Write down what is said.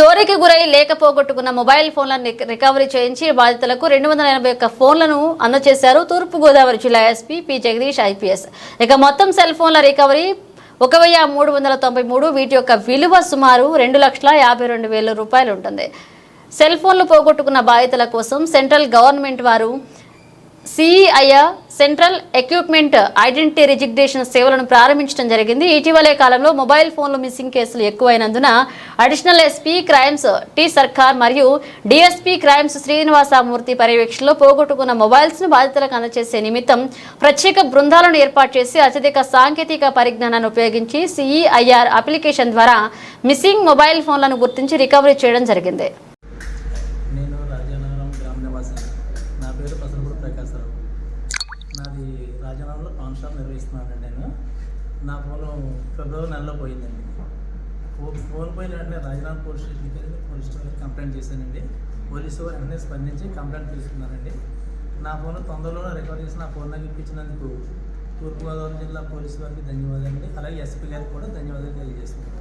చోరీకి గురై లేక పోగొట్టుకున్న మొబైల్ ఫోన్లను రికవరీ చేయించి బాధితులకు రెండు వందల ఎనభై ఒక్క ఫోన్లను అందజేశారు తూర్పుగోదావరి జిల్లా ఎస్పీ పి జగదీష్ ఐపీఎస్. ఇక మొత్తం సెల్ ఫోన్ల రికవరీ ఒక వెయ్యి మూడు వందల తొంభై మూడు వీటి యొక్క విలువ సుమారు రెండు లక్షల యాభై రెండు వేల రూపాయలు ఉంటుంది. సెల్ ఫోన్లు పోగొట్టుకున్న బాధితుల కోసం సెంట్రల్ గవర్నమెంట్ వారు CEIR central equipment identity resignation సేవలను ప్రారంభించడం జరిగింది. ఇటీవలే కాలంలో మొబైల్ ఫోన్లు మిస్సింగ్ కేసులు ఎక్కువైనందున additional SP crimes T Sarkar మరియు డిఎస్పీ క్రైమ్స్ శ్రీనివాసమూర్తి పర్యవేక్షణలో పోగొట్టుకున్న మొబైల్స్ను బాధితులకు అందజేసే నిమిత్తం ప్రత్యేక బృందాలను ఏర్పాటు చేసి అత్యధిక సాంకేతిక పరిజ్ఞానాన్ని ఉపయోగించి సిఈఐఆర్ అప్లికేషన్ ద్వారా మిస్సింగ్ మొబైల్ ఫోన్లను గుర్తించి రికవరీ చేయడం జరిగింది. నేను రాజానగరం గ్రామ నివాసి. నా పేరు పసలపూడి రాజానగరంలో నిర్వహిస్తున్నానండి నేను. నా ఫోన్ ఫిబ్రవరి నెలలో పోయిందండి. ఫోన్ ఫోన్ పోయిన వెంటనే రాజధాని పోలీస్ స్టేషన్కి వెళ్ళి పోలీస్ స్టేషన్ కంప్లైంట్ చేశానండి. పోలీసు వారు వెంటనే స్పందించి కంప్లైంట్ తీసుకున్నారండి. నా ఫోన్ తొందరలోనే రికవర్ చేసి నా ఫోన్ నాకు ఇప్పించినందుకు తూర్పుగోదావరి జిల్లా పోలీసు వారికి ధన్యవాదాలు అలాగే ఎస్పీ గారికి కూడా ధన్యవాదాలు తెలియజేస్తున్నాను.